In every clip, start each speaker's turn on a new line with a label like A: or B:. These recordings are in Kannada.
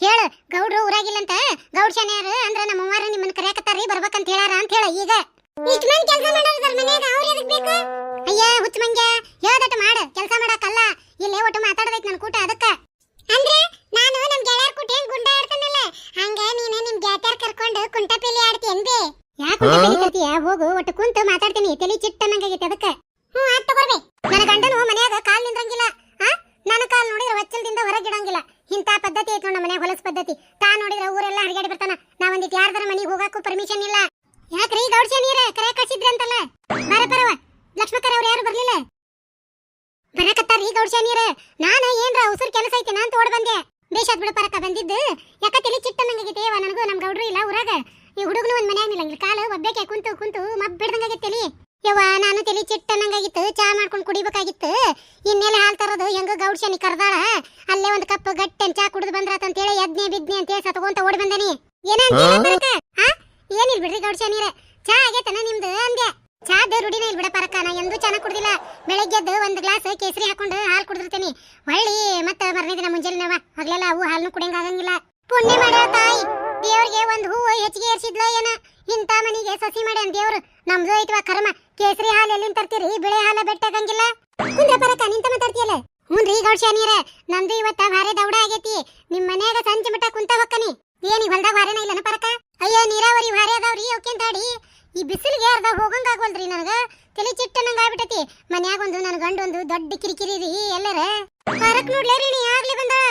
A: ಹೇಳ ಗೌಡ್ರು ಊರಾಗಿಲ್ಲಂತ? ಗೌಡ್ ಶಾನ್ಯಾರ ಅಂದ್ರ ನಮ್ಮ ನಿಮ್ಮನ್ನ ನಿಮ್ಮನ್ನ ಕರೆಯಕತ್ತಾರಿ ಬರ್ಬೇಕಂತ ಹೇಳಾರ ಅಂತ ಹೇಳ ಈಗ. ಇಷ್ಟ ಮಂದಿ ಕೆಲಸ ಮಾಡೋದ್ರ ಮನ್ಯಾಗ ಅವ್ರ ಎದಕ್ ಬೇಕು? ಅಯ್ಯ ಹುಚ್ಚ ಮಂಗ್ಯ ಹೇಳ್ದಟ್ಟು ಮಾಡು ಕೆಲಸ ಮಾಡಕ್ಕಲ್ಲ. ಇಲ್ಲಿ ಒಟ್ಟು ಮಾತಾಡ್ಬೇಕು ನನ್ನ ಕೂಟ ಅದಕ್ಕ. ಅಂದ್ರೆ ನಾನು ನಮ್ ಗೆಳೆಯರ್ ಕೂಟ ಹೆಂಗ್ ಗುಂಡ ಆಡ್ತಾನಲ್ಲ ಹಂಗ ನೀನು ನಿಮ್ ಗೆಳತಿಯರ್ ಕರ್ಕೊಂಡು ಕುಂಟಪೇಲಿ ಆಡ್ತಿ ಬೇ ಯಾಕೆ ಹೋಗು ಒಟ್ಟು ಕುಂತು ಮಾತಾಡ್ತೀನಿ ತಲೆ ಚಿಟ್ಟ ನಂಗಾಗೈತೆ ಅದಕ್ಕ. ಹ್ಞೂ ಆತ್ ತಗೋರ್ಬೇ ನನ್ನ ಗಂಡನು ಮನ್ಯಾಗ ಕಾಲ್ ನಿಂದ್ರಂಗಿಲ್ಲ. ಆ? ನನ್ನ ಕಾಲ್ ನೋಡಿದ್ರೆ ವಚ್ಚಲ್ದಿಂದ ಹೊರಗಿಡಂಗಿಲ್ಲ. ಇಂಥ ಪದ್ಧತಿ ಐತ್ ನಮ್ಮ ಮನ್ಯಾಗ ಹೊಲಸ್ ಪದ್ಧತಿ. ತಾ ನೋಡಿದ್ರೆ ಊರೆಲ್ಲ ಹರಿಗಾಡಿ ಬರ್ತಾನ. ನಾವೊಂದಿಟ್ ಯಾರ್ದಾರ ಮನೆಗೆ ಹೋಗಾಕು ಪರ್ಮಿಷನ್ ಇಲ್ಲ. ಯಾಕ್ರಿ ಗೌಡ್ಸ ನೀರ? ಕರೆ ಕಳ್ಸಿದ್ರಿ ಅಂತಲ್ಲ? ಬರ ಬರವ ಅವ್ರು ಯಾರು ಬರ್ಲಿಲ್ಲ? ಬರಕತ್ತಾರ್ರಿ ಗೌಡ್ಸ ನೀರ. ನಾನು ಏನ್ರ ಉಸಿರು ಕೆಲಸ ಐತಿ ನಾನ್ ತೋಡ್ ಬಂದೆ. ಬೇಷಾದ್ ಬಿಡು ಪರಕ ಬಂದಿದ್ದು. ಯಾಕ ತಲೆ ಚಿಟ್ಟ ನಂಗಾಗೈತೆ ನನಗೂ ನಮ್ ಗೌಡ್ರು ಇಲ್ಲ ಊರಾಗ. ಈ ಹುಡುಗನು ಒಂದ್ ಮನ್ಯಾಗ ನಿಲ್ಲಂಗಿಲ್ಲ. ಕಾಲು ಒಬ್ಬೇಕೆ ಕುಂತು ಕುಂತು ಮಬ್ ಬಿಡ್ದಂಗಾಗೈತೆ ತಲಿ. ಯವ್ವ ನಾನು ತಲೆ ಚಿಟ್ಟನಂಗಾಗಿತ್ತು ಚಾ ಮಾಡ್ಕೊಂಡು ಕುಡಿಬೇಕಾಗಿತ್ತು. ಇನ್ನೆಲ್ಲ ಹಾಲು ತರೋದು? ಹೆಂಗ ಗೌಡ್ಶನಿ ಕರ್ದಾಳ. ಅಲ್ಲೇ ಒಂದು ಕಪ್ ಗಟ್ಟೆನ್ ಚಾ ಕುಡಿದು ಬಂದ್ರಾತ ಅಂತೇಳಿ ಯದ್ನೆ ಬಿದ್ನೆ ಅಂತೇಳಿ ಸತ್ಕೊಂತ ಓಡಿ ಬಂದನಿ. ಏನಂತ ಈ ಬಿಸಿಲಿಗೆ ಅರ್ಧ ಹೋಗಂಗ ಆಗವಲ್ರಿ ನನಗ? ತಲೆ ಚಿಟ್ಟ ನಂಗ ಆಗ್ಬಿಟ್ಟತಿ. ಮನ್ಯಾಗ ಒಂದು ನನ್ನ ಗಂಡ ಒಂದು ದೊಡ್ಡ ಕಿರಿಕಿರಿ ರೀ ಎಲ್ಲರ. ಹೊರಕ್ ನೋಡ್ಲೇ ರೀ ನೀ ಆಗ್ಲಿ ಬಂದಾಳ.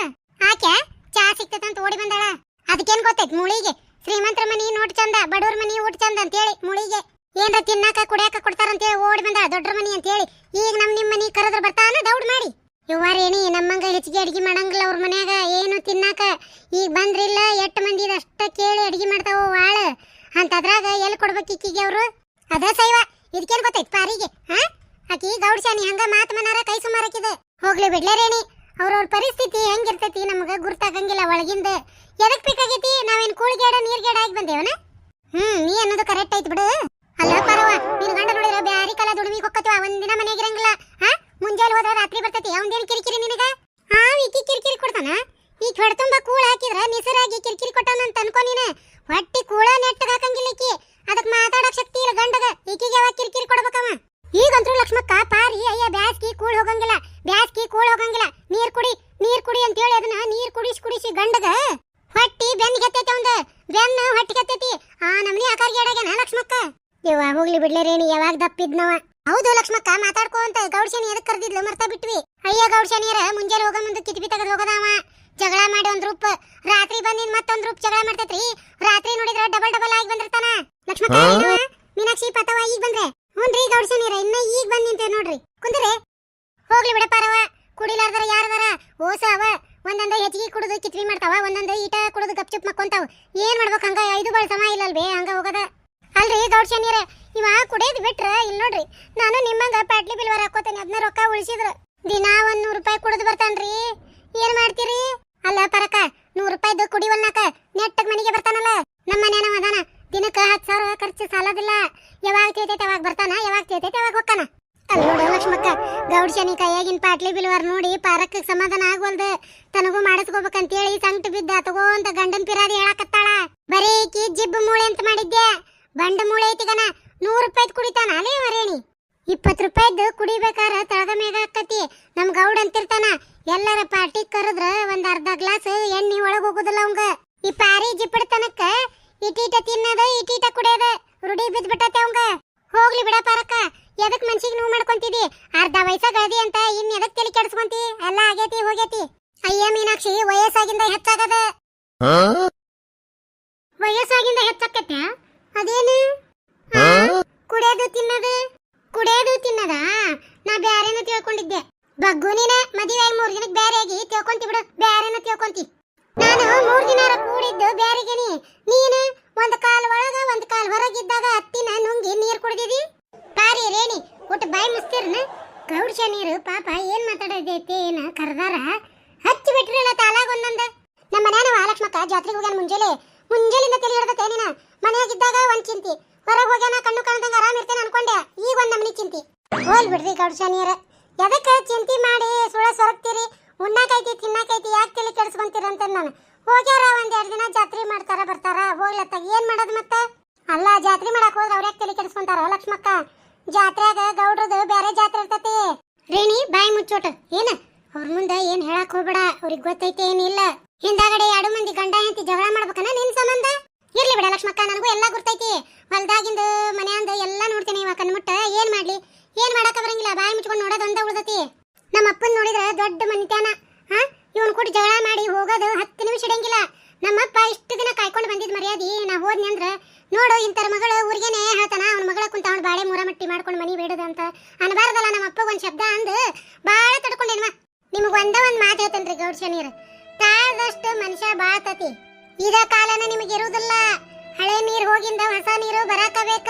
A: ಆಕೆ ಚಾ ಸಿಕ್ತದಂತ ಓಡಿ ಬಂದಾಳ. ಅದಕ್ಕೇನ್ ಗೊತ್ತೈತ್ ಮುಳಿಗೆ? ಶ್ರೀಮಂತರ ಮನಿ ನೋಟ್ ಚಂದ ಬಡವ್ರ ಮನಿ ಊಟ ಚಂದ ಅಂತ ಹೇಳಿ ಮುಳಿಗೆ. ಏನ್ರ ತಿನ್ನಾಕ, ಕುಡಿಯಾಕ ಕೊಡ್ತಾರ ಅಂತೇಳಿ ಓಡಿ ಬಂದಾಳ ದೊಡ್ಡ ಮನಿ ಅಂತ ಹೇಳಿ ಈಗ ನಮ್ ನಿಮ್ ಮನಿ ಕರೆದ್ರ ಬರ್ತಾನ ದೌಡ್ ಮಾಡಿ. ರೇಣಿ ನಮ್ಮಂಗ ಹೆಚ್ಚಿಗೆ ಅಡಿಗೆ ಮಾಡಂಗಿಲ್ಲ ಅವ್ರ ಮನ್ಯಾಗ, ಏನು ತಿನ್ನಾಕ? ಈಗ ಬಂದ್ರಿಲ್ಲ, ಎಷ್ಟ ಮಂದಿ ಅಷ್ಟ ಕೇಳಿ ಅಡಿಗೆ ಮಾಡ್ತಾವ ವಾಳ ಅಂತದ್ರಾಗ ಎಲ್ಲಿ ಕೊಡ್ಬೇಕು ಈಕಿಗೆ ಅವರು? ಅದ ಸೈವ ಇದಕ್ಕೇನು ಗೊತ್ತೈತ್ ಪಾರಿಗೆ, ಹಾ? ಆಕಿ ಗೌಡ್ಸಾನಿ ಹಂಗ ಮಾತ್ ಮನಾರ ಕೈ ಸುಮಾರಾಕಿದೆ ಹೋಗ್ಲಿ ಬಿಡ್ಲೇ ರೇಣಿ, ಅವ್ರವ್ರ ಪರಿಸ್ಥಿತಿ ಹೆಂಗಿರ್ತೈತಿ ನಮಗ ಗುರ್ತಾಗಂಗಿಲ್ಲ ಒಳಗಿಂದ. ಎದಕ್ ಬೇಕಾಗೈತಿ? ನಾವೇನ್ ಕೂಳಿಗೇಡ, ನೀರ್ಗೇಡ ಆಗಿ ಬಂದೇವನ? ಹ್ಮ್, ನೀ ಅನ್ನೋದು ಕರೆಕ್ಟ್ ಐತ್ ಬಿಡು. ಅಲ್ಲ ಪರವ ನಿನ್ ಗಂಡ ನೋಡಿದ್ರೆ ಬ್ಯಾರಿ ಕಾಲ ದುಡಿಮಿ ಹೊಕ್ಕತ್ವ ಒಂದಿನ ಮನೆಗೆ ಇರಂಗಿಲ್ಲ ಹಾ? ಮುಂಜಾನೆ ಹೋದ್ರ ರಾತ್ರಿ ಬರ್ತೈತಿ, ಅವಂದೇನ್ ಕಿರಿಕಿರಿ ನಿನಗ? ಹಾ, ಈಕಿ ಕಿರಿಕಿರಿ ಕೊಡ್ತಾನ? ಈಗ ಹೊಡ್ತುಂಬ ಕೂಳ ಹಾಕಿದ್ರ, ನಿಸರಾಗಿ ಕಿರಿಕಿರಿ ಕೊಟ್ಟಾನ ಅಂತ ಅನ್ಕೋ ನೀನು. ಹೊಟ್ಟಿ ಕೂಳ ನೆಟ್ಟಗ ಹಾಕಂಗಿಲ್ಲ ಈಕಿ. ಅದಕ್ ಮಾತಾಡಕ್ ಶಕ್ತಿ ಇಲ್ಲ ಗಂಡಗ. ಈಕಿಗೆ ಯಾವಾಗ ಕಿರಿಕಿರಿ ಕೊಡ್ಬೇಕವ? ಈಗಂತ್ರು ಲಕ್ಷ್ಮಕ್ಕ ಪಾರಿ ಅಯ್ಯ ಬ್ಯಾಸ್ಗಿ ಕೂಳ್ ಹೋಗಂಗಿಲ್ಲ ಬ್ಯಾಸ್ಗಿ ಕೂಳ್ ಹೋಗಂಗಿಲ್ಲ ನೀರ್ ಕುಡಿ ನೀರ್ ಕುಡಿ ಅಂತ ಹೇಳಿ ಅದನ್ನ ನೀರ್ ಕುಡಿಸಿ ಕುಡಿಸಿ ಗಂಡಗ ಹೊಟ್ಟಿ ಬೆನ್ನಿಗೆ ಎತ್ತೈತಿ ಅವಂದ ಬೆನ್ನು ಹೊಟ್ಟಿಗೆ ಎತ್ತೈತಿ ಆ ನಮ್ನಿ ಆಕಾರ್ಗೆ ಆಡಾಗ್ಯಾನ ಲಕ್ಷ್ಮಕ್ಕ ಯವ್ವ ಹೋಗ್ಲಿ ಬಿಡ್ಲೆ ರೇಣಿ ಯಾವಾಗ ದಪ್ಪಿದ್ನವ ಹೌದು ಲಕ್ಷ್ಮಕ್ಕ ಮಾತಾಡ್ಕೋ ಅಂತ ಗೌಡ್ಶನಿ ಎದಕ್ ಕರ್ದಿದ್ಲು ಮರ್ತಾ ಬಿಟ್ವಿ ಅಯ್ಯ ಗೌಡ್ಶನಿಯರ ಮುಂಜಾನೆ ಹೋಗ ಮುಂದೆ ಕಿತ್ಬಿ ತೆಗೆದು ಹೋಗದಾವ ಜಗಳ ಮಾಡಿ ಒಂದ್ ರೂಪ್ ರಾತ್ರಿ ಬಂದಿದ್ ಮತ್ತೊಂದ್ ರೂಪ್ ಜಗಳ ಮಾಡ್ತೈತ್ರಿ ರಾತ್ರಿ ನೋಡಿದ್ರ ಡಬಲ್ ಡಬಲ್ ಆಗಿ ಬಂದಿರ್ತಾನ ಲಕ್ಷ್ಮಕ್ಕ
B: ಹಾ?
A: ಏನವ್ವ? ಮೀನಾಕ್ಷಿ ಪತವ ಈಗ ಬಂದ್ರೆ ಹ್ಞೂನ್ರಿ ಗೌಡ್ಶನಿಯರ ಇನ್ನ ಈಗ ಬಂದ್ ನಿಂತೇವ್ ನೋಡ್ರಿ ಕುಂದ್ರೆ ಬಿಡಪ್ಪಾರವ ಕುಡಿಲಾರ್ದಾರ ಯಾರದಾರ? ಓಸ ಅವ. ಒಂದೊಂದು ಹೆಚ್ಚಿಗೆ ಕುಡಿದು ಕಿತ್ವಿ ಮಾಡ್ತಾವ, ಒಂದೊಂದು ಈಟ ಕುಡಿದು ಗಪ್ಚುಪ್ ಮಕ್ಕೊಂತಾವ. ಏನ್ ಮಾಡ್ಬೇಕು ಹಂಗ? ಐದು ಬಾಳ ಸಮ ಇಲ್ಲಲ್ವೇ? ಹಂಗ ಹೋಗದ. ಅಲ್ರಿ ಗೌಡ್ಶನಿಯರ ಇವ ಕುಡಿಯೋದು ಬಿಟ್ರ ಇಲ್ಲಿ ನೋಡ್ರಿ. ನಾನು ನಿಮ್ಮಂಗ ಪ್ಯಾಟ್ಲಿ ಬಿಲ್ವರ್ ಹಾಕೋತೇನೆ ಅದನ್ನ ರೊಕ್ಕ ಉಳಿಸಿದ್ರ. ದಿನಾ ಒಂದ್ ನೂರು ರೂಪಾಯಿ ಕುಡಿದು ಬರ್ತಾನ್ರಿ. ಏನ್ ಮಾಡ್ತೀರಿ? ಅಲ್ಲ ಪರಕ, ನೂರು ರೂಪಾಯಿದು ಕುಡಿವಲ್ನಾಕ ನೆಟ್ಟಗ್ ಮನೆಗೆ ಬರ್ತಾನಲ್ಲ. ನಮ್ಮ ಮನೇನವ ಅದಾನ. ದಿನಕ್ಕ ಹತ್ತು ಸಾವಿರ ಖರ್ಚು ಸಾಲದಿಲ್ಲ. ಯಾವಾಗ ತಿಳ್ತೈತೆ ಅವಾಗ ಬರ್ತಾನ, ಯಾವಾಗ ತಿಳ್ತೈತೆ ಅವಾಗ ಹೋಗ್ತಾನ. ನೋಡು ಲಕ್ಷ್ಮಕ್ಕ, ಗೌಡ್ ಶನಿ ಕೈಯಾಗಿನ ಪಾಟ್ಲಿ ಬಿಲ್ವಾರ್ ನೋಡಿ ಪಾರಕ್ ಸಮಾಧಾನ ಆಗ್ವಲ್ದ. ತನಗೂ ಮಾಡಿಸ್ಕೋಬೇಕಂತೇಳಿ ಸಂಕಟ ಬಿದ್ದ. ತಗೋ ಅಂತ ಗಂಡನ್ ಪಿರಾದಿ ಹೇಳಕತ್ತಾಳ. ಬರೀ ಕಿ ಜಿಬ್ ಮೂಳೆ ಅಂತ ಮಾಡಿದ್ದೆ. ಬಂಡ ಮೂಳೆ ಐತಿಗನ ನೂರ್ ರೂಪಾಯಿ ಕುಡಿತಾನ ಅಲೇ ಮರೇಣಿ ಇಪ್ಪತ್ತು ರೂಪಾಯ್ದು ಕುಡಿಬೇಕಾರ ತಳಗ ಮೇಗ ಹಾಕತಿ ನಮ್ ಗೌಡ್ ಅಂತಿರ್ತಾನ, ಎಲ್ಲರ ಪಾರ್ಟಿ ಕರೆದ್ರ ಒಂದ್ ಅರ್ಧ ಗ್ಲಾಸ್ ಎಣ್ಣಿ ಒಳಗ ಹೋಗುದಿಲ್ಲ ಅವಂಗ. ಈ ಪಾರಿ ಜಿಪ್ಪಿಡ್ತನಕ್ಕ ಇಟೀಟ ತಿನ್ನದ ಇಟೀಟ ಕುಡಿಯೋದ. ರೂಢಿ ಬಿದ್ದ್ಬಿಟ್ಟತೆ ಅವಂಗ. ಹೋಗ್ಲಿ ಬಿಡ ಪಾರಕ್ಕ. ಎದಕ್ ಮನ್ಸಿಗೆ ನೋವು ಮಾಡ್ಕೊಂತಿದಿ? ಅರ್ಧ ವಯಸ್ಸಾಗದಿ ಅಂತ ಇನ್ ಎದಕ್ ತಲೆ ಕೆಡಿಸ್ಕೊಂತಿ? ಎಲ್ಲ ಆಗೇತಿ ಹೋಗೇತಿ. ಅಯ್ಯ ಮೀನಾಕ್ಷಿ ವಯಸ್ಸಾಗಿಂದ ಹೆಚ್ಚಾಗದ. ವಯಸ್ಸಾಗಿಂದ ಹೆಚ್ಚಾಕತ್ತ ಅದೇನು? ಕುಡಿಯೋದು ತಿನ್ನೋದು? ಕುಡಿಯೋದು ತಿನ್ನದ? ನಾ ಬ್ಯಾರೇನ ತಿಳ್ಕೊಂಡಿದ್ದೆ. ಬಗ್ಗು ನೀನ ಮದುವೆ ಆಗಿ ಮೂರ್ ದಿನಕ್ಕೆ ಬ್ಯಾರೆ ಆಗಿ ತಿಳ್ಕೊಂತಿ ಬಿಡು ಬ್ಯಾರೇನ ತಿಳ್ಕೊಂತಿ. ನಾನು ಮೂರ್ ದಿನ ಕೂಡಿದ್ದು ಬ್ಯಾರಿಗೆನಿ. ನೀನು ಒಂದ್ ಕಾಲ್ ಒಳಗ ಒಂದ್ ಕಾಲ್ ಹೊರಗಿದ್ದಾಗ ಅತ್ತಿನ ನುಂಗಿ ನೀರ್ ಕುಡ್ದಿದಿ? ಪಾರಿ ರೇಣಿ, ಒಟ್ಟು ಬಾಯಿ ಮುಸ್ತಿರ್ನ ಗೌಡ್ಶ ನೀರು, ಪಾಪ ಏನ್ ಮಾತಾಡೋದೈತಿ, ಏನ ಕರ್ದಾರ? ಹಚ್ಚಿ ಬಿಟ್ರಲ್ಲ ತಾಲಾಗ ಒಂದೊಂದ ನಮ್ಮ ಮನ್ಯಾನ ಮಹಾಲಕ್ಷ್ಮಕ್ಕ ಜಾತ್ರೆಗೆ ಹೋಗ್ಯಾನ ಮುಂಜಾನೆ. ಮುಂಜಾಲಿಂದ ತಲೆ ಹಿಡ್ದತೆ ನೀನ. ಮನೆಯಾಗಿದ್ದಾಗ ಒಂದ್ ಚಿಂತಿ. ಹೊರಗೆ ಹೋಗ್ಯಾನ, ಕಣ್ಣು ಕಾಣ್ದಂಗ ಆರಾಮ್ ಇರ್ತೇನೆ ಅನ್ಕೊಂಡೆ. ಈಗ ಒಂದ್ ನಮ್ನಿ ಚಿಂತಿ. ಹೋಲ್ ಬಿಡ್ರಿ ಗೌಡ್ಶ ನೀರ. ಎದಕ್ಕ ಚಿಂತಿ ಮಾಡಿ ಸುಳ ಸೊರಗ್ತೀರಿ ಉಣ್ಣಾಕೈತಿ, ತಿನ್ನಾಕೈತಿ, ಯಾಕೆ ತಲೆ ಕೆಡಿಸ್ಕೊಂತೀರಂತ ನಾನು. ಹೋಗ್ಯಾರ, ಒಂದ್ ಎರಡು ದಿನ ಜಾತ್ರೆ ಮಾಡ್ತಾರ, ಬರ್ತಾರ. ಹೋಗ್ಲತ್ತ ಏನ್ ಮಾಡೋದು ಮತ್ತೆ? ಅಲ್ಲ, ಜಾತ್ರೆ ಮಾಡಕ್ ಹೋದ್ರೆ ಅವ್ರ ಯಾಕೆ ತಲೆ ಕೆಡಿಸ್ಕೊಂತಾರ ಲಕ್ಷ್ಮಕ್ಕ? ಜಾತ್ರೆಯಾಗ ಗೌಡ್ರದು ಬೇರೆ ಜಾತ್ರೆ ಇರ್ತತಿ. ರೇಣಿ, ಬಾಯಿ ಮುಚ್ಚೋಟ. ಏನ? ಅವ್ರ ಮುಂದೆ ಏನ್ ಹೇಳಕ್ ಹೋಗ್ಬೇಡ. ಅವ್ರಿಗೆ ಗೊತ್ತೈತೆ ಏನಿಲ್ಲ ಹಿಂದಾಗಡೆ ಎರಡು ಮಂದಿ ಗಂಡ ಹೆಂಡತಿ ಜಗಳ ಮಾಡ್ಬೇಕನ ನಿನ್ ಸಂಬಂಧ? ಇರ್ಲಿ ಬಿಡ ಲಕ್ಷ್ಮಕ್ಕ, ನನಗೂ ಎಲ್ಲಾ ಗೊತ್ತೈತಿ ಹೊಲ್ದಾಗಿಂದು ಮನೆಯಂದ ಎಲ್ಲ ನೋಡ್ತೇನೆ ಇವಾಗ ಕಣ್ಮುಟ್ಟ ಏನ್ ಮಾಡ್ಲಿ? ಏನ್ ಮಾಡಕ ಬರಂಗಿಲ್ಲ. ಬಾಯಿ ಮುಚ್ಕೊಂಡು ನೋಡೋದೊಂದ ಉಳ್ದತಿ. ನಮ್ಮ ಅಪ್ಪನ್ ನೋಡಿದ್ರೆ ದೊಡ್ಡ ಮನಿತ್ಯಾನ ಹಾ ಇವನ್ ಕೂಡ ಜಗಳ ಮಾಡಿ ಹೋಗೋದು ಹತ್ತು ನಿಮಿಷ ಇಡಂಗಿಲ್ಲ. ನಮ್ಮಪ್ಪ ಇಷ್ಟು ದಿನ ಕಾಯ್ಕೊಂಡು ಬಂದಿದ್ ಮರ್ಯಾದಿ, ನಾ ಹೋದ್ನಿ ಅಂದ್ರ, ನೋಡು ಇಂತರ ಮಗಳು ಊರಿಗೇನೆ ಹೇಳ್ತಾನ, ಅವ್ನ ಮಗಳ ಕುಂತ ಅವ್ನ ಬಾಳೆ ಮುರಮಟ್ಟಿ ಮಾಡ್ಕೊಂಡು ಮನಿ ಬೇಡದ ಅಂತ. ಅನ್ಬಾರ್ದಲ್ಲ ನಮ್ಮ ಅಪ್ಪ ಒಂದ್ ಶಬ್ದ ಅಂದ್, ಬಾಳ ತಡ್ಕೊಂಡೇನ್ವ. ನಿಮ್ಗೆ ಒಂದ ಒಂದ್ ಮಾತು ಹೇಳ್ತೇನ್ರಿ ಗೌಡ್ಶ ನೀರ್ ತಾಳ್ದಷ್ಟು ಮನುಷ್ಯ ಬಾಳ್ತತಿ. ಇದ ಕಾಲನ ನಿಮಗೆ ಇರುವುದಿಲ್ಲ ಹಳೆ ನೀರು ಹೋಗಿಂದ ಹೊಸ ನೀರು ಬರಾಕಬೇಕ.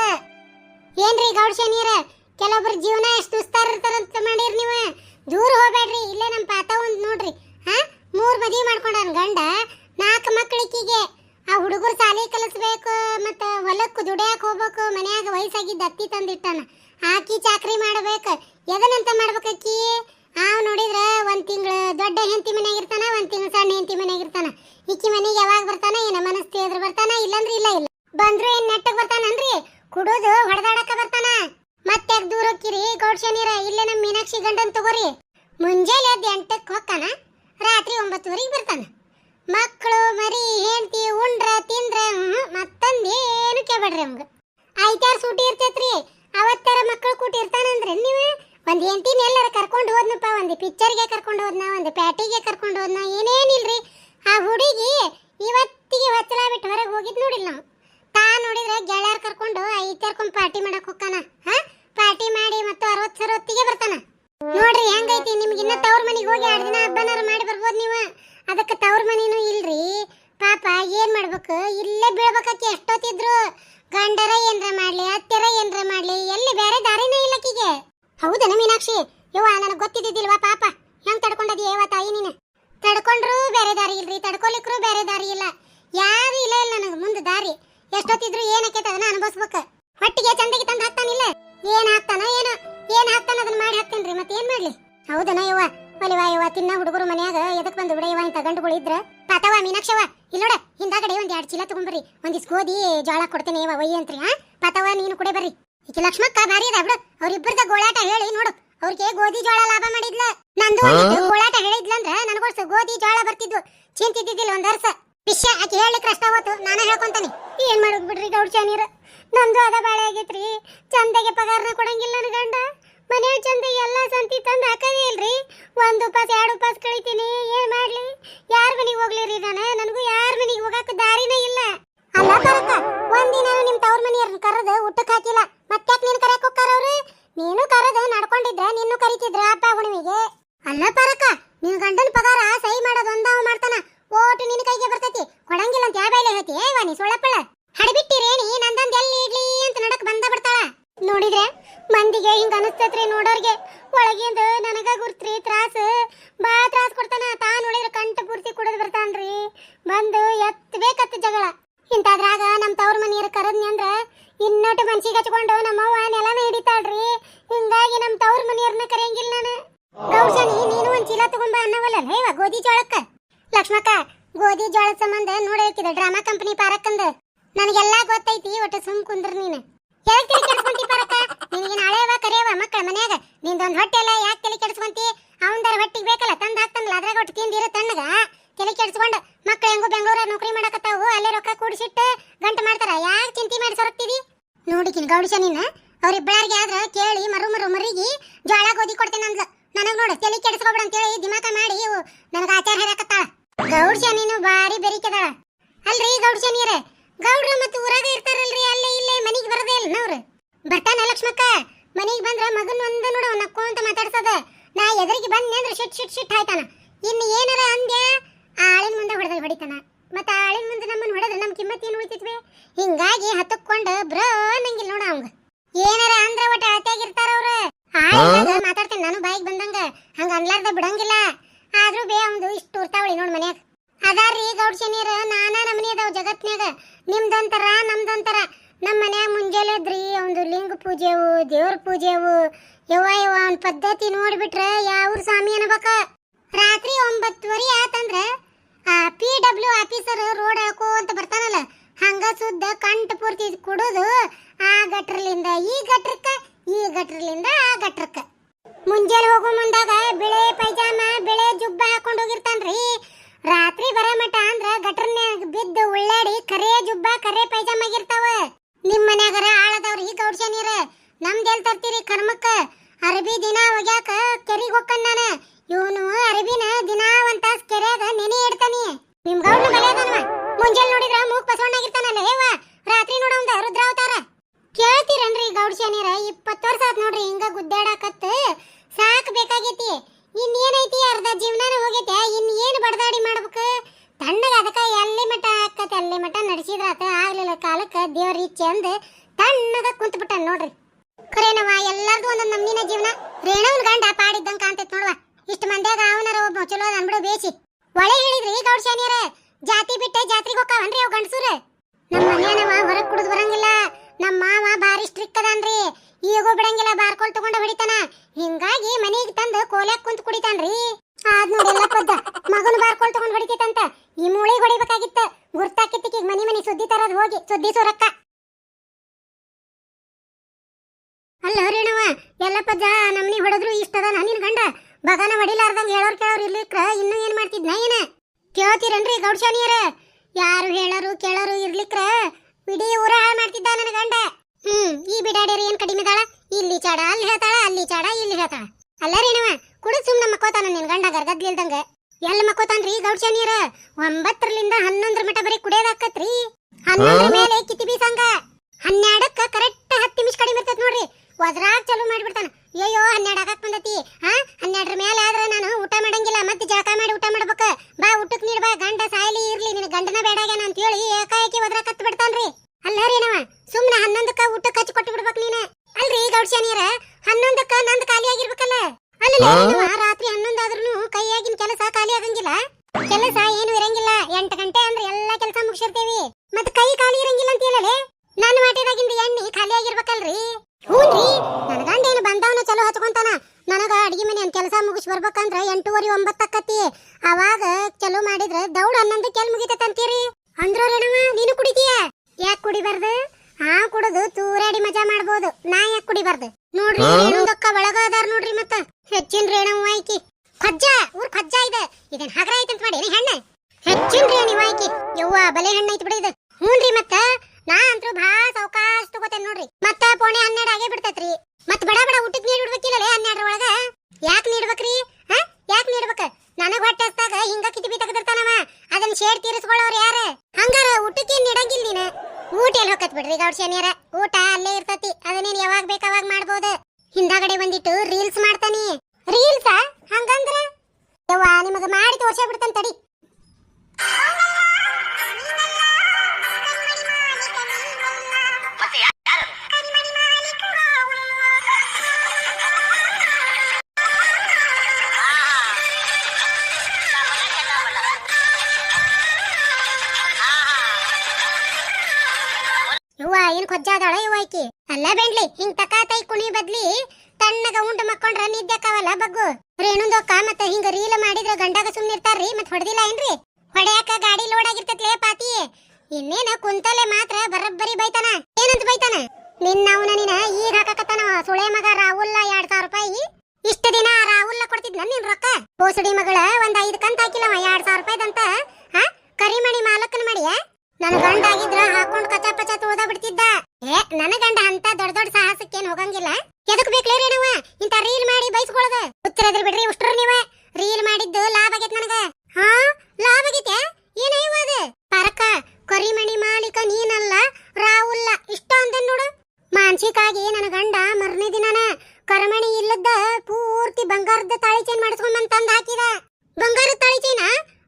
A: ಏನ್ರಿ ಗೌಡ್ ನೀರ ಕೆಲವೊಬ್ರ ಜೀವನ ಎಷ್ಟು ದುಸ್ತಾರ ಇರ್ತಾರಂತ ಮಾಡಿರ್ ನೀವು? ದೂರ ಹೋಗ್ಬೇಡ್ರಿ, ಇಲ್ಲೇ ನಮ್ಮ ಪಾತ ಒಂದ್ ನೋಡ್ರಿ. ಹಾ ಮೂರ್ ಮದುವೆ ಮಾಡ್ಕೊಂಡ ಗಂಡ ನಾಲ್ಕು ಮಕ್ಕಳಿಗೆ ಆ ಹುಡುಗರು ಸಾಲಿ ಕಲಿಸ್ಬೇಕು ಮತ್ತು ಹೊಲಕ್ಕೆ ದುಡಿಯಾಕ ಹೋಗ್ಬೇಕು, ಮನ್ಯಾಗ ವಯಸ್ಸಾಗಿದ್ದ ಅತ್ತಿ ತಂದಿಟ್ಟಾನ. ಆಕಿ ಚಾಕ್ರಿ ಮಾಡ್ಬೇಕು. ಎದನಂತ ಮಾಡ್ಬೇಕಕ್ಕಿ ಆ ನೋಡಿದ್ರೆ ಒಂದು ತಿಂಗಳು ದೊಡ್ಡ ಹೆಂಡತಿ ಮನ್ಯಾಗ ಇರ್ತಾನ ತಿಂಗಳು ಸಣ್ಣ ಹೆಂಡತಿ ಮನ್ಯಾಗ ಇರ್ತಾನ. ಈಕಿ ಮನೆಗೆ ಯಾವಾಗ ಬರ್ತಾನ, ಏನ ಮನಸ್ಸು ಎದ್ರು ಬರ್ತಾನ, ಇಲ್ಲಂದ್ರೆ ಇಲ್ಲ ಇಲ್ಲ. ಬಂದರೂ ಏನು ನೆಟ್ಟಗೆ ಬರ್ತಾನನ್ರಿ? ಕುಡೋದು ಹೊಡೆದಾಡಕ ಬರ್ತಾನ. ಮತ್ತೆ ದೂರ ಹೋಕ್ಕಿರಿ ಗೌಡ್ಶನೀರ ಇಲ್ಲೇ ನಮ್ಮ ಮೀನಾಕ್ಷಿ ಗಂಡನ್ ತಗೋರಿ. ಮುಂಜಾನೆ ಎದ್ದು ಎಂಟಕ್ಕೆ ಹೋಗ್ತಾನ, ರಾತ್ರಿ ಒಂಬತ್ತುವರೆಗೆ ಬರ್ತಾನ. ಮಕ್ಕಳು ಮರಿ ಹೆಂಡತಿ ಉಂಡ್ರ ತಿಂದ್ರ ಮತ್ತಂದೇನು ಕೇಳ್ಬೇಡ್ರಿ ನಮ್ಗೆ. ಐತಾರ ಸೂಟಿ ಇರ್ತೈತ್ರಿ ಅವತ್ತರ ಮಕ್ಕಳು ಕೂಟಿ ಇರ್ತಾನಂದ್ರೆ ನೀವು ಒಂದು ಹೆಂಡತಿನ ಎಲ್ಲಾರ ಕರ್ಕೊಂಡು ಹೋದ್ನಪ್ಪ, ಒಂದ್ ಪಿಕ್ಚರ್ಗೆ ಕರ್ಕೊಂಡು ಹೋದ್ನ, ಒಂದ್ ಪ್ಯಾಟಿಗೆ ಕರ್ಕೊಂಡು ಹೋದ್ನ ಏನೇನಿಲ್ರಿ ಆ ಹುಡುಗಿ ಇವತ್ತಿಗೆ ಹೊಚ್ಚಲ ಬಿಟ್ಟು ಹೊರಗೆ ಹೋಗಿದ್ ನೋಡಿಲ್ಲ ನಾವು. ತಾ ನೋಡಿದ್ರೆ ಗೆಳೆಯರ್ ಕರ್ಕೊಂಡು ಐತಾರ್ಕೊಂಡ್ ಪಾರ್ಟಿ ಮಾಡಕ್ ಹೋಗ್ತಾನ, ಹಾ? ಪಾರ್ಟಿ ಮಾಡಿ ಮತ್ತು ಅರವತ್ತು ಸಾವಿರ ಹೊತ್ತಿಗೆ ಬರ್ತಾನ. ನೋಡ್ರಿ ಹೆಂಗೈತಿ, ನಿಮ್ಗೆ ಇನ್ನ ತವ್ರ ಮನೆಗೆ ಹೋಗಿ ಎರಡು ದಿನ ಹಬ್ಬನಾರು ಮಾಡಿ ಬರ್ಬೋದು ನೀವು. ಅದಕ್ಕೆ ತವ್ರ ಮನೇನು ಇಲ್ರಿ. ಪಾಪ ಏನ್ ಮಾಡ್ಬೇಕು? ಇಲ್ಲೇ ಬೀಳ್ಬೇಕಾಕಿ ಎಷ್ಟೊತ್ತಿದ್ರು? ಗಂಡರ ಏನ್ರ ಮಾಡ್ಲಿ ಅತ್ತೆರ ಏನ್ರ ಮಾಡ್ಲಿ, ಎಲ್ಲಿ ಬೇರೆ ದಾರಿನೇ ಇಲ್ಲ ಆಕಿಗೆ. ಹೌದನ ಮೀನಾಕ್ಷಿ? ಯವ್ವ, ನನಗೆ ಗೊತ್ತಿದ್ದಿಲ್ವಾ ಪಾಪ? ಹೆಂಗ್ ತಡ್ಕೊಂಡದಿ ಯವ್ವ ತಾಯಿ ನೀನು? ತಡ್ಕೊಂಡ್ರು ಬೇರೆ ದಾರಿ ಇಲ್ರಿ, ತಡ್ಕೊಲಿಕ್ರು ಬೇರೆ ದಾರಿ ಇಲ್ಲ. ಯಾರು ಇಲ್ಲ ಇಲ್ಲ ನನಗೆ ಮುಂದೆ ದಾರಿ. ಎಷ್ಟೊತ್ತಿದ್ರು ಏನಕ್ಕೆ ಅದನ್ನ ಅನುಭವಿಸ್ಬೇಕು? ಹೊಟ್ಟಿಗೆ ಚಂದಗೆ ತಂದು ಹಾಕ್ತಾನಿಲ್ಲ. ಏನ್ ಹಾಕ್ತಾನ ಏನೋ, ಏನ್ ಹಾಕ್ತಾನ ಅದನ್ನ ಮಾಡಿ ಹಾಕ್ತೇನ್ರಿ ಮತ್ತೆ ಏನ್ ಮಾಡ್ಲಿ? ಹೌದನ ಯವ್ವ? ಯವ್ವ ತಿನ್ನ ಹುಡುಗರು ಮನ್ಯಾಗ ಎದಕ್ ಬಂದು ಇಂತ ಗಂಡುಗಳು ಇದ್ರ? ಪಾತವ ಮೀನಾಕ್ಷವ ಇಲ್ಲ ನೋಡ ಹಿಂದಾಗಡೆ ಒಂದ್ ಎರಡ್ ಚೀಲ ತಗೊಂಬರ್ರಿ. ಒಂದಿಸ್ ಗೋಧಿ ಜೋಳ ಕೊಡ್ತೇನೆ ಇವ ಒಯ್ಯಿ ಅಂತ್ರಿ ಹಾ? ಪಾತವ ನೀನು ಕುಡೆ ಬರ್ರಿ. ಈಕಿ ಲಕ್ಷ್ಮಕ್ಕ ಭಾರಿ ಅದ ಬಿಡು. ಅವ್ರಿಬ್ಬರದ ಗೋಳಾಟ ಹೇಳಿ ನೋಡು. ಅವ್ರಿಗೆ ಗೋಧಿ ಜೋಳ ಲಾಭ ಮಾಡಿದ್ಲ. ನಂದು ಗೋಳಾಟ ಹೇಳಿದ್ಲಂದ್ರ ನನಗೋರ್ಸು ಗೋಧಿ ಜೋಳ ಬರ್ತಿದ್ವು. ಚಿಂತಿದ್ದಿದ್ದಿಲ್ಲ ಒಂದ್ ವರ್ಷ. ವಿಷಯ ಆಕೆ ಹೇಳಿ ಕಷ್ಟ ನಾನು ಹೇಳ್ಕೊಂತಾನೆ. ಏನ್ ಮಾಡೋದು ಬಿಡ್ರಿ ಗೌಡ್ ನೀರು? ನಂದು ಅದ ಬಾಳೆ ಆಗೈತ್ರಿ. ಚಂದಗೆ ಪಗಾರನ ಕೊಡಂಗಿಲ್ಲ ನನ್ನ ಗಂಡ. ಮನೆ ಚಂದ ಎಲ್ಲ ಸಂತಿ ತಂದು ಹಾಕದೇ ಇಲ್ರಿ? ಒಂದು ಉಪಾಸ, ಎರಡು ಉಪಾಸ ಕಳಿತೀನಿ. ಏನ್ ಮಾಡ್ಲಿ? ಯಾರ ಮನೆಗೆ ಹೋಗ್ಲಿ ರೀ ನಾನು? ನನಗೂ ಯಾರ ಮನೆಗೆ ಹೋಗಕ್ಕೆ ದಾರಿನೇ ಇಲ್ಲ. ಅಲ್ಲ ಬರಕ್ಕ ಒಂದಿನ ನಿಮ್ ತವ್ರ ಮನೆಯವ್ರನ್ನ ಕರೆದು ಊಟಕ್ಕೆ ಹಾಕಿಲ್ಲ. ಮತ್ತ್ಯಾಕ್ ನೀನು ಕರೆಯಕ್ ಹೋಗ್ತಾರ ಅವ್ರು? ನೀನು ಕರೆದು ನಡ್ಕೊಂಡಿದ್ರ ನಿನ್ನೂ ಕರಿತಿದ್ರ ಅಪ್ಪ ಹುಣ್ಣಿಮೆಗೆ ಅಲ್ಲ ಪರಕ, ನಿನ್ ಗಂಡನ ಪಗಾರ ಸಹಿ ಮಾಡೋದು ಒಂದಾವ ಮಾಡ್ತಾನ. ಓಟು ನಿನ್ ಕೈಗೆ ಬರ್ತೈತಿ. ಕೊಡಂಗಿಲ್ಲ ಅಂತ ಯಾವ ಬೈಲೆ ಹೇಳ್ತಿ? ಏ ನೀ ಸೊಳ್ಳಪ್ಪಳ ಹಡಬಿಟ್ಟಿರೇನಿ, ನಂದಂದ್ ಎಲ್ಲಿ ಇಡ್ಲಿ ಅಂತ ನಡಕ್ ಬಂದ ಬಿಡ್ತಾಳ. ನೋಡಿದ್ರೆ ಮಂದಿಗೆ ಹಿಂಗ ಅನಸ್ತೈತ್ರಿ ನೋಡೋರ್ಗೆ. ಒಳಗಿಂದ ನನಗ ಗುರ್ತ್ರಿ ತ್ರಾಸ. ಬಾ ತ್ರಾಸ ಕೊಡ್ತಾನ. ತಾ ನೋಡಿದ್ರೆ ಕಂಠ ಪೂರ್ತಿ ಕುಡಿದ್ ಬರ್ತಾನ್ರಿ ಬಂದು ಎತ್ತಬೇಕತ್ತ ಜಗಳ ಇಂತಾದ್ರಾಗ ನಮ್ ತವ್ರ ಮನೆಯವ್ರ ಕರದ್ನಿ ಅಂದ್ರ ಇನ್ನೊಟ್ಟು ಮನ್ಸಿಗೆ ಹಚ್ಕೊಂಡು ನಮ್ಮವ್ವ ನೆಲನ ಹಿಡಿತಾಳ್ರಿ ಹಿಂಗಾಗಿ ನಮ್ ತವ್ರ ಮನೆಯವ್ರನ್ನ ಕರೆಯಂಗಿಲ್ಲ ನಾನು ಗೌಡ್ಸನಿ ನೀನು ಒಂದ್ ಚೀಲ ತಗೊಂಬ ಅನ್ನವಲ್ಲ ಹೇವ ಗೋಧಿ ಜೋಳಕ್ಕ ಲಕ್ಷ್ಮಕ್ಕ ಗೋಧಿ ಜೋಳದ ಸಂಬಂಧ ನೋಡಬೇಕಿದೆ ಡ್ರಾಮಾ ಕಂಪನಿ ಪಾರಕ್ಕಂದ ನನಗೆಲ್ಲ ಗೊತ್ತೈತಿ ಒಟ್ಟು ಸುಮ್ ಕುಂದ್ರ ನೀನು ಯಾಕೆ ತಲೆ ಕೆಡಿಸ್ಕೊಂತಿ ಪಾರಕ್ಕ ನಿನಗೆ ನಾಳೆವ ಕರೆಯವ ಮಕ್ಕಳ ಮನ್ಯಾಗ ನಿಂದೊಂದ್ ಹೊಟ್ಟೆ ಎಲ್ಲ ಯಾಕೆ ತಲೆ ಕೆಡಿಸ್ಕೊಂತಿ ಅವಂದರ ಹೊಟ್ಟಿಗೆ ಬೇಕಲ್ಲ ತಂದ್ ಹಾಕ್ತಂದ್ಲ ಅದ್ರಾಗ ಒಟ್ಟು ತಿಂದಿರೋ ತಣ್ಣಗ ತಲೆ ಕೆಡಿಸ್ಕೊಂಡು ಮಕ್ಕಳು ಹೆಂಗೋ ಬೆಂಗಳೂರ ನೌಕರಿ ಮಾಡಕತ್ತಾವು, ಅಲ್ಲೇ ರೊಕ್ಕ ಕೂಡಿಸಿಟ್ಟು ಗಂಟು ಮಾಡ್ತಾರ. ಯಾಕೆ ಚಿಂತೆ ಮಾಡಿ ಸೊರಗ್ತಿದಿ ನೋಡಿಕಿನ ಗೌಡಿಶ ನಿನ್ನ ಅವ್ರಿಬ್ಬಳಾರ್ಗೆ ಆದ್ರ ಕೇಳಿ ಮರು ಮರು ಮರಿಗೆ ಜೋಳ ಗೋಧಿ ಕೊಡ್ತೇನೆ ಅಂದ್ಲ. ನನಗ್ ನೋಡು, ತಲೆ ಕೆಡಿಸ್ಕೊಬಿಡ ಅಂತೇಳಿ ದಿಮಾಕ ಮಾಡಿ ನನಗ ಆಚಾರ ಹೇಳಕತ್ತಾಳ. ಗೌಡ್ ಶನಿನು ಬಾರಿ ಬೆರಿಕದ ಅಲ್ರಿ ಗೌಡ್ ಶನಿಯರ ಗೌಡ್ರು ಮತ್ತು ಊರಾಗ ಇರ್ತಾರಲ್ರಿ, ಅಲ್ಲೇ ಇಲ್ಲೇ ಮನಿಗ್ ಬರದೇ ಇಲ್ಲ ನವ್ರು. ಬರ್ತಾನ ಲಕ್ಷ್ಮಕ್ಕ, ಮನಿಗ್ ಬಂದ್ರ ಮಗನ್ ಒಂದ ನೋಡು ಅಂತ ಮಾತಾಡ್ಸದ. ನಾ ಎದುರಿಗೆ ಬಂದ್ ಅಂದ್ರೆ ಶಿಟ್ ಶಿಟ್ ಶಿಟ್ ಆಯ್ತಾನ ಇನ್ನು ಏನಾರ ಅಂದ್ಯ ಆಳಿನ ಮುಂದೆ ಹೊಡೆದಲ್ಲಿ ಹೊಡಿತಾನ. ಮತ್ತೆ ಆಳಿನ ಮುಂದೆ ನಮ್ಮನ್ನ ಹೊಡೆದ್ರೆ ನಮ್ ಕಿಮ್ಮತ್ ಏನು ಉಳಿತಿದ್ವಿ? ಹಿಂಗಾಗಿ ಹತ್ತಕ್ಕೊಂಡು ಬ್ರೋ ನಂಗಿಲ್ಲ ನೋಡ ಅವಂಗ. ಏನಾರ ಅಂದ್ರೆ ಒಟ್ಟ ಅತ್ಯಾಗಿರ್ತಾರ ಅವ್ರ. ಆಳಿನಾಗ ಮಾತಾಡ್ತೇನೆ ನಾನು ಬಾಯಿಗೆ ಬಂದಂಗ. ಹಂಗ ಅನ್ಲಾರ್ದ ಬಿಡಂಗಿಲ್ಲ. ಆದ್ರೂ ಬೇ ಅವಂದು ಇಷ್ಟು ಉರ್ತಾವಳಿ ನೋಡ್ ಮನ್ಯಾಗ. ಅದಾರ್ರಿ ಗೌಡ್ ಶನಿಯರ ನಾನಾ ನಮನಿ ಅದಾವ ಜಗತ್ನ್ಯಾಗ. ನಿಮ್ದೊಂಥರ ನಮ್ದಂತರ. ನಮ್ಮ ಮನ್ಯಾಗ ಮುಂಜಾನೆ ಇದ್ರಿ ಒಂದು ಲಿಂಗ ಪೂಜೆವು ದೇವ್ರ ಪೂಜೆವು. ಯವ್ವ ಯವ್ವ ಅವ್ನ ಪದ್ಧತಿ ನೋಡ್ಬಿಟ್ರ ಯಾವ ಸ್ವಾಮಿ ಅನ್ಬೇಕ. ರಾತ್ರಿ ಒಂಬತ್ತುವರೆ ಆತಂದ್ರೆ ಪಿ ಡಬ್ಲ್ಯೂ ಆಫೀಸರ್ ರೋಡ್ ಹಾಕೋ ಅಂತ ಬರ್ತಾನಲ್ಲ, ಹಂಗ ಸುದ್ದ ಕಂಠ ಪೂರ್ತಿ ಕೊಡೋದು ಆ ಗಟ್ರಲಿಂದ ಈ ಗಟ್ರಕ್ಕ, ಈ ಗಟ್ರಲಿಂದ ಆ ಗಟ್ರಕ್ಕ. ಮುಂಜಾನೆ ಹೋಗೋ ಮುಂದಾಗ ಬಿಳೆ ಪೈಜಾಮ, ಬಿಳೆ ಜುಬ್ಬ ಹಾಕೊಂಡು ಹೋಗಿರ್ತಾನ್ರಿ. ರಾತ್ರಿ ಬರೋ ಮಟ ಅಂದ್ರ ಗಟ್ರನ್ಯಾಗ ಬಿದ್ದು ಉಳ್ಳಾಡಿ ಕರೆ ಜುಬ್ಬ, ಕರೆ ಪೈಜಾಮ ಆಗಿರ್ತಾವ. ನಿಮ್ಮ ಮನ್ಯಾಗರ ಆಳದವ್ರಿ ಗೌಡ್ಸ ನೀರ ನಮ್ದೆಲ್ ತರ್ತೀರಿ ಕರ್ಮಕ್ಕ? ಅರಬಿ ದಿನ ಒಗ್ಯಾಕ ಕೆರಿಗೆ ಹೊಕ್ಕನ್ ನಾನು. ಇವನು ಅರಬಿನ ದಿನ ಒಂದ್ ತಾಸ್ ಕೆರೆಯಾಗ ನೆನೆ ಇಡ್ತಾನಿ. ನಿಮ್ ಗೌಡ್ನ ಬಲೆ ಅದಾನವ. ಮುಂಜಾನೆ ನೋಡಿದ್ರ ಮೂಗ್ ಬಸವಣ್ಣಾಗಿರ್ತಾನಲ್ಲ ಹೇವ ರಾತ್ರಿ ನೋಡೋಂದ ರುದ್ರಾವತಾರ. ಕೇಳ್ತೀರನ್ರಿ ಗೌಡ್ ನೀರ ಇಪ್ಪತ್ತು ವರ್ಷ ಆತ್ ನೋಡ್ರಿ, ಹಿಂಗ ಗುದ್ದಾಡಕತ್ತ. ಸಾಕ್ ಬೇಕಾಗೈತಿ. ಇನ್ನೇನೈತಿ ಅರ್ಧ ಜೀವನಾನ ಹೋಗೈತೆ. ಇನ್ ಏನ್ ಬಡದಾಡಿ ಮಾಡ್ಬೇಕು? ತಣ್ಣಗ ಅದಕ್ಕ ಎಲ್ಲಿ ಮಠ ಹಾಕತ್ತೆ ಅಲ್ಲಿ ಮಠ ನಡೆಸಿದ್ರಾತ ಆಗ್ಲಿಲ್ಲ ಕಾಲಕ್ಕ. ದೇವ್ರ ಇಚ್ಛೆ ಅಂದ್ ತಣ್ಣಗ ಕುಂತ್ಬಿಟ್ಟ ನೋಡ್ರಿ. ಖರೇನವ ಎಲ್ಲಾರ್ದು ಒಂದೊಂದು ನಮ್ಮಿನ ಜೀವನ. ರೇಣವನ್ ಗಂಡ ಪಾಡಿದ್ದಂಗ ಕಾಣ್ತೈತ್ ನೋಡುವ. ಇಷ್ಟ ಮಂದ್ಯಾಗ ಅವನರ ಒಬ್ಬ ಚಲೋ ಅನ್ಬಿಡು ಬೇಸಿ ಒಳೆ ಹೇಳಿದ್ರಿ ಗೌಡ್ ಶಾನಿಯರ. ಜಾತಿ ಬಿಟ್ಟೆ ಜಾತ್ರೆಗೆ ಹೋಗ್ತಾವನ್ರಿ ಅವ್ ಗಂಡಸೂರ. ನಮ್ಮ ಮನ್ಯಾನವ ಹೊರಗ್ ಕುಡಿದ್ ಬರಂಗಿಲ್ಲ. ನಮ್ಮ ಮಾವ ಬಾರಿ ಸ್ಟ್ರಿಕ್ ಅದಾನ್ರಿ. ಈಗೂ ಬಿಡಂಗಿಲ್ಲ, ಬಾರ್ಕೋಲ್ ತಗೊಂಡ ಹೊಡಿತಾನ. ಹಿಂಗಾಗಿ ಮನೆಗೆ ತಂದು ಕೋಲ್ಯಾಕ್ ಕುಂತ ಕುಡಿತಾನ್ರಿ. ಆದ್ ನೋಡೆಲ್ಲ ಪದ್ದ. ಮಗನ ಬಾರ್ಕೋಲ್ ತಗೊಂಡ್ ಹೊಡಿತೈತಂತ. ಈ ಮೂಳಿಗೆ ಹೊಡಿಬೇಕಾಗಿತ್ತ. ಗುರ್ತಾಕಿತ್ತಿಗೆ ಮನಿ ಮನಿ ಸುದ್ದಿ ತರದ್ ಹೋಗಿ ಸುದ್ದಿ ಸೂರಕ್ಕ. ಅಲ್ಲ ಹರಿಣವ ಎಲ್ಲಪ್ಪ ಜಾ ನಮ್ನಿ ಹೊಡೆದ್ರು ಇಷ್ಟದ ನಿನ್ ಗಂಡ ಬಗನ ಹೊಡಿಲಾರ್ದಂಗ ಹೇಳೋರ್ ಕೇಳೋರ್ ಇರ್ಲಿಕ್ರ ಇನ್ನೂ ಏನ್ ಮಾಡ್ತಿದ್ನ ಏನ? ಕೇಳ್ತೀರನ್ರಿ ಗೌಡ್ಶಾನಿಯರ ಯಾರು ಹೇಳರು ಕೇಳೋರು ಇರ್ಲಿಕ್ರ ಇಡೀ ಊರ ಹಾಳು ಮಾಡ್ತಿದ್ದ ನನ್ನ ಗಂಡ. ಹ್ಮ್ ಈ ಬಿಡಾಡ್ಯಾರ ಏನ್ ಕಡಿಮೆ ಇದಾಳ ಇಲ್ಲಿ ಚಾಡ ಅಲ್ಲಿ ಹೇಳ್ತಾಳ ಅಲ್ಲಿ ಚಾಡ ಇಲ್ಲಿ ಹೇಳ್ತಾಳ. ಅಲ್ಲ ರೇಣವ ಕುಡಿದ್ ಸುಮ್ನ ಮಕ್ಕೋತಾನ ನಿನ್ ಗಂಡ ಗರ್ಗದ್ಲಿಲ್ದಂಗ ಎಲ್ಲಿ ಮಕ್ಕೋತಾನ್ರಿ ಗೌಡ್ಶಾನಿಯರ ಒಂಬತ್ತರಲಿಂದ ಹನ್ನೊಂದರ ಮಟ ಬರೀ ಕುಡಿಯೋದಾಕತ್ರಿ ಹನ್ನೊಂದರ ಮೇಲೆ ಕಿತಿ ಬೀಸಂಗ. ಹನ್ನೆರಡಕ್ಕ ಕರೆಕ್ಟ್ ಹತ್ತು ನಿಮಿಷ ಕಡಿಮೆ ಇರ್ತದ ನೋಡ್ರಿ. ಒದ್ರಾಗ್ ಚಾಲು ಮಾಡಿಬಿಡ್ತಾನ. ಅಯ್ಯೋ ಹನ್ನೆರಡು ಆಗಕ್ ಬಂದತಿ. ಹಾ ಹನ್ನೆರಡರ ಮೇಲೆ ಆದ್ರೆ ನಾನು ಊಟ ಮಾಡಂಗಿಲ್ಲ. ಮತ್ತೆ ಜಳಕ ಮಾಡಿ ಊಟ ಮಾಡ್ಬೇಕು. ಬಾ ಊಟಕ್ ನೀಡ್ ಬಾ. ಗಂಡ ಸಾಯಲಿ ಇರ್ಲಿ. ನಿನ್ ಗಂಡನ ಬೇಡಾಗ್ಯಾನ ಅಂತ ಹೇಳಿ ಏಕಾಏಕಿ ಒದ್ರಾಗ್ ಕತ್ ಬಿಡ್ತಾನ್ರಿ. ಅಲ್ಲ ರೀನವ ಸುಮ್ನ ಹನ್ನೊಂದಕ್ಕ ಊಟಕ್ಕೆ ಹಚ್ಚಿ ಕೊಟ್ಟು ಬಿಡ್ಬೇಕು ನೀನ. ಅಲ್ರಿ ಗೌಡ್ಶಾನಿಯರ ಹನ್ನೊಂದಕ್ಕ ನಂದು ಖಾಲಿ ಆಗಿರ್ಬೇಕಲ್ಲ. ಅಲ್ಲ ರಾತ್ರಿ ಹನ್ನೊಂದಾದ್ರೂ ಕೈಯಾಗಿನ ಕೆಲಸ ಖಾಲಿ ಆಗಂಗಿಲ್ಲ. ಕೆಲಸ ಏನು ಇರಂಗಿಲ್ಲ ಎಂಟು ಗಂಟೆ ಅಂದ್ರೆ ಎಲ್ಲಾ ಕೆಲಸ ಮುಗಿಸಿರ್ತೇವಿ ಮತ್ ಕೈ ಖಾಲಿ ಇರಂಗಿಲ್ಲ ಅಂತ ಹೇಳಲೆ ನನ್ನ ವಾಟಿದಾಗಿಂದ ಎಣ್ಣೆ ಖಾಲಿ ಆಗಿರ್ಬೇಕಲ್ರಿ ಹ್ಞೂನ್ರಿ ನನ್ನ ಗಂಡ ಏನು ಬಂದವನ ಚಲೋ ಹಚ್ಕೊಂತಾನ ನನಗ ಅಡಿಗೆ ಮನೆ ಕೆಲಸ ಮುಗಿಸಿ ಎಂಟೂವರೆ ಒಂಬತ್ತ ಆಕತಿ. ಅವಾಗ ಚಲೋ ಮಾಡಿದ್ರ ದೌಡ್ ಹನ್ನೊಂದು ಕೆಲ್ ಮುಗಿತೈತೆ ಅಂತೀರಿ ಅಂದ್ರ ರೇಣವ ನೀನು ಕುಡಿತೀಯ? ಯಾಕೆ ಕುಡಿಬಾರ್ದು? ಹಾ ಕುಡದು ತೂರಾಡಿ ಮಜಾ ಮಾಡ್ಬೋದು. ನಾ ಯಾಕೆ ಕುಡಿಬಾರ್ದು? ನೋಡ್ರಿ ರೇಣುದಕ್ಕ ಒಳಗ ಅದಾರ ನೋಡ್ರಿ ಮತ್ತ. ಹೆಚ್ಚಿನ ರೇಣವ ಐಕಿ ಖಜ್ಜ ಊರ್ ಖಜ್ಜ ಇದೆ. ಇದನ್ ಹಗರ ಐತಂತ ಮಾಡಿ ಹೆಣ್ಣೆ? ಹೆಚ್ಚಿನ ರೇಣುವ ಐಕಿ ಯವ್ವ ಬಲೆ ಹೆಣ್ಣ ಐತಿ ಬಿಡಿ ಇದು. ಹ್ಞೂನ್ರಿ ಮತ್ತ. ನಾ ಅಂತೂ ಭಾಳ ಸಾವಕಾಶ ತಗೋತೇನೆ ನೋಡ್ರಿ. ಮತ್ತ ಪೋಣೆ ಹನ್ನೆರಡು ಆಗೇ ಬಿಡ್ತೈತ್ರಿ. ಮತ್ತ ಬಡ ಬಡ ಊಟಕ್ಕೆ ನೀಡ್ ಬಿಡ್ಬೇಕಿಲ್ಲಲೇ ಹನ್ನೆರಡರ ಒಳಗ ಯಾಕೆ ನೀಡ್ಬೇಕ್ರಿ? ಯಾಕೆ ನೀಡ್ಬೇಕ ನನಗೆ ಹೊಟ್ಟೆ ಹಸ್ದಾಗ ಹಿಂಗ ಕಿತಿಬಿ ತೆಗೆದಿರ್ತಾನವ. ಅದನ್ನ ಶೇಡ್ ತೀರಿಸ್ಕೊಳ್ಳೋರು ಯಾರು? ಹಂಗಾರ ಊಟಕ್ಕೆ ನೀಡಂಗಿಲ್ಲ ನೀನ. ಊಟ ಎಲ್ಲಿ ಹೋಗತ್ ಬಿಡ್ರಿ ಗೌಡ್ ಶನಿಯರ ಊಟ ಅಲ್ಲೇ ಇರ್ತತಿ. ಅದನ್ನೇನ್ ಯಾವಾಗ ಬೇಕು ಅವಾಗ ಮಾಡ್ಬೋದು. ಹಿಂದಾಗಡೆ ಬಂದಿಟ್ಟು ರೀಲ್ಸ್ ಮಾಡ್ತಾನಿ ರೀಲ್ಸಾ ಹಂಗಂದ್ರ? ಯವ್ವ, ನಿಮಗ ಮಾಡಿ ತೋರ್ಸೇ ಬಿಡ್ತಾನೆ ತಡಿ. ಇನ್ನೇನ ಕುಂತಲೆ ಮಾತ್ರ ಬರಬ್ಬರಿ ಬೈತಾನ? ಏನಂತ ಬೈತಾನ? ನಿನ್ನ ಅವನ ನೀನ ಈಗ ಹಾಕಕತ್ತಾನ ಸುಳೆ ಮಗ ರಾಹುಲ್ ಎರಡ್ ಸಾವಿರ ರೂಪಾಯಿ. ಇಷ್ಟ ದಿನ ರಾಹುಲ್ ಕೊಡ್ತಿದ್ನ ನಿನ್ ರೊಕ್ಕ? ಬೋಸಡಿ ಮಗಳ ಒಂದ್ ಐದ್ ಕಂತ ಹಾಕಿಲ್ಲವ, ಎರಡ್ ಸಾವಿರ ರೂಪಾಯಿದಂತ? ಹಾ? ಕರಿಮಣಿ ಮಾಲಕನ ಮಾಡಿಯ? ನನ್ ಗಂಡ ಆಗಿದ್ರ ಹಾಕೊಂಡ್ ಕಚಾ ಪಚಾ ತೋದ ಬಿಡ್ತಿದ್ದ. ಏ, ನನ್ನ ಗಂಡ ಅಂತ ದೊಡ್ಡ ದೊಡ್ಡ ಸಾಹಸಕ್ಕೇನ್ ಹೋಗಂಗಿಲ್ಲ? ಎದಕ್ ಬೇಕ್ಲೇ ರೇಣವ? ಇಂತ ರೀಲ್ ಮಾಡಿ ಬೈಸ್ಕೊಳ್ಳೋದು ಉತ್ತರ ಬಿಡ್ರಿ ಉಷ್ಟ್ರು ನೀವ. ರೀಲ್ ಮಾಡಿದ್ದು ಲಾಭ ಆಗೈತ್ ನನಗ. ಹಾ? ಲಾಭ ಆಗೈತೆ ಏನಯ್ಯವ ಅದ ಪರಕ ಕರಿಮಣಿ ಮಾಲೀಕ ನೀನಲ್ಲ ರಾಹುಲ್ಲ ಇಷ್ಟ ಅಂದೆ ನೋಡು ಮಾನಸಿಕಾಗಿ ನನ್ನ ಗಂಡ ಮರನೇ ದಿನಾನ ಕರಮಣಿ ಇಲ್ಲದ ಪೂರ್ತಿ ಬಂಗಾರದ ತಾಳಿ ಚೈನ್ ಮಾಡಿಸ್ಕೊಂಡ್ ತಂದ್ ಹಾಕಿದ ಬಂಗಾರದ ತಾಳಿ ಚೈನ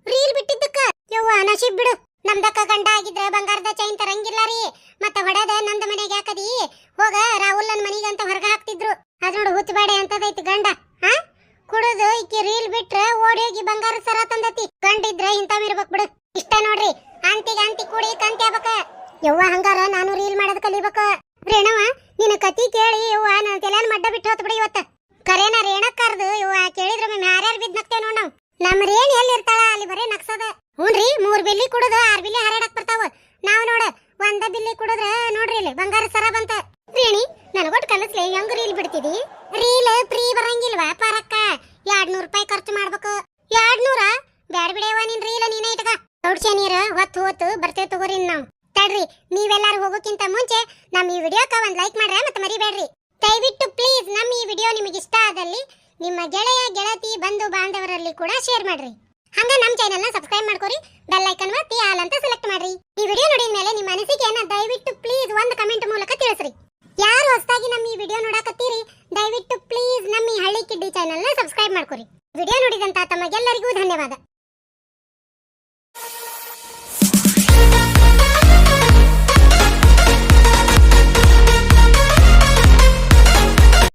A: ರೀಲ್ ಬಿಟ್ಟಿದ್ದಕ್ಕ ಯವ್ವ ನಶೀಬ್ ಬಿಡು ನಮ್ದಕ್ಕ ಗಂಡ ಆಗಿದ್ರ ಬಂಗಾರದ ಚೈನ್ ತರಂಗಿಲ್ಲ ರೀ ಮತ್ತ ಹೊಡೆದ ನಂದ ಮನೆಗೆ ಯಾಕದಿ ಹೋಗ ರಾಹುಲನ್ ಮನಿಗೆ ಅಂತ ಹೊರಗ ಹಾಕ್ತಿದ್ರು ಅದ್ ನೋಡು ಹುಚ್ಚಬೇಡ ಅಂತದೈತಿ ಗಂಡ ಹಾ ಕುಡುದು ಈಕಿ ರೀಲ್ ಬಿಟ್ರ ಓಡಿ ಹೋಗಿ ಬಂಗಾರ ಸರ ತಂದತಿ ಗಂಡ ಇದ್ರ ಇಂತಾವ್ ಇರ್ಬೇಕ್ ಬಿಡು ಇಷ್ಟ ನೋಡ್ರಿ ಅಂತಿಗೆ ಅಂತಿ ಕೂಡಿ ಕಂತಿ ಆಗ್ಬೇಕ ಯವ್ವ ಹಂಗಾರ ನಾನು ರೀಲ್ ಮಾಡೋದ್ ಕಲಿಬೇಕ ರೇಣವ ನಿನ್ನ ಕತಿ ಕೇಳಿ ಇವ ನನ್ನ ತಲೆನ ಮಡ್ಡ ಬಿಟ್ಟು ಹೋತ್ ಬಿಡಿ ಇವತ್ತ. ಕರೇನ ರೇಣಕ್ಕರ್ದು ಇವ ಕೇಳಿದ್ರ ಮೇಲೆ ಯಾರ್ಯಾರು ಬಿದ್ ನಕ್ತೇವ್ ನೋಡ್ ನಾವ್. ನಮ್ ರೇಣ್ ಎಲ್ಲಿ ಇರ್ತಾಳ ಅಲ್ಲಿ ಬರೇ ನಕ್ಸದ ಹ್ಞೂನ್ರಿ ಮೂರ್ ಬಿಲ್ಲಿ ಕುಡುದು, ಆರ್ ಬಿಲ್ಲಿ ಹಾರಾಡಕ್ ಬರ್ತಾವ. ನಾವ್ ನೋಡ, ಒಂದ ಬಿಲ್ಲಿ ಕುಡುದ್ರ ನೋಡ್ರಿ ಇಲ್ಲಿ, ಬಂಗಾರ ಸರ ಬಂತ. ರೇಣಿ ನನಗೊಟ್ಟು ಕಲಸ್ಲೆ ಹೆಂಗ್ ರೀಲ್ ಬಿಡ್ತಿದಿ? ರೀಲ್ ಫ್ರೀ ಬರಂಗಿಲ್ವಾ ಪಾರಕ್ಕ? ಎರಡ್ ನೂರ್ ರೂಪಾಯಿ ಖರ್ಚು ಮಾಡ್ಬೇಕು. ಎರಡ್ ನೂರ ಬ್ಯಾಡ್ ಬಿಡೇವ ನಿನ್ ರೀಲ್ ನೀನೇ ಇಟ್ಕ. ಔಟ್ ನೀರ್? ಹೊತ್ತು ಹೊತ್ತು, ಬರ್ತೇವೆ ತಗೋರಿ ನಾವ್. ತಡ್ರಿ, ನೀವೆಲ್ಲಾರು ಹೋಗೋಕ್ಕಿಂತ ಮುಂಚೆ ನಮ್ಮ ಈ ವಿಡಿಯೋಕ್ಕ ಒಂದು ಲೈಕ್ ಮಾಡ್ರೆ ಮತ್ತೆ ಮರಿಬೇಡ್ರಿ. ದಯವಿಟ್ಟು ಪ್ಲೀಸ್ ನಮ್ಮ ಈ ವಿಡಿಯೋ ನಿಮಗೆ ಇಷ್ಟ ಆದಲ್ಲಿ ನಿಮ್ಮ ಗೆಳೆಯ, ಗೆಳತಿ, ಬಂಧು, ಬಾಂಧವರಲ್ಲಿ ಕೂಡ ಶೇರ್ ಮಾಡ್ರಿ. ಹಂಗ ನಮ್ಮ ಚಾನೆಲ್ನ ಸಬ್ಸ್ಕ್ರೈಬ್ ಮಾಡ್ಕೊರಿ ಬೆಲ್ ಐಕನ್ ಒತ್ತಿ ಆಲ್ ಅಂತ ಸೆಲೆಕ್ಟ್ ಮಾಡ್ರಿ. ಈ ವಿಡಿಯೋ ನೋಡಿದ ಮೇಲೆ ನಿಮ್ಮ ಅನಿಸಿಕೆಯನ್ನ ದಯವಿಟ್ಟು ಪ್ಲೀಸ್ ಒಂದು ಕಮೆಂಟ್ ಮೂಲಕ ತಿಳಿಸ್ರಿ. ಯಾರು ಹೊಸದಾಗಿ ನಮ್ಮ ಈ ವಿಡಿಯೋ ನೋಡಕತ್ತೀರಿ, ದಯವಿಟ್ಟು ಪ್ಲೀಸ್ ನಮ್ಮ ಈ ಹಳ್ಳಿ ಕಿಡ್ಡಿ ಚಾನೆಲ್ನ ಸಬ್ಸ್ಕ್ರೈಬ್ ಮಾಡ್ಕೊರಿ. ವಿಡಿಯೋ ನೋಡಿದಂತ ತಮಗೆಲ್ಲರಿಗೂ ಧನ್ಯವಾದ.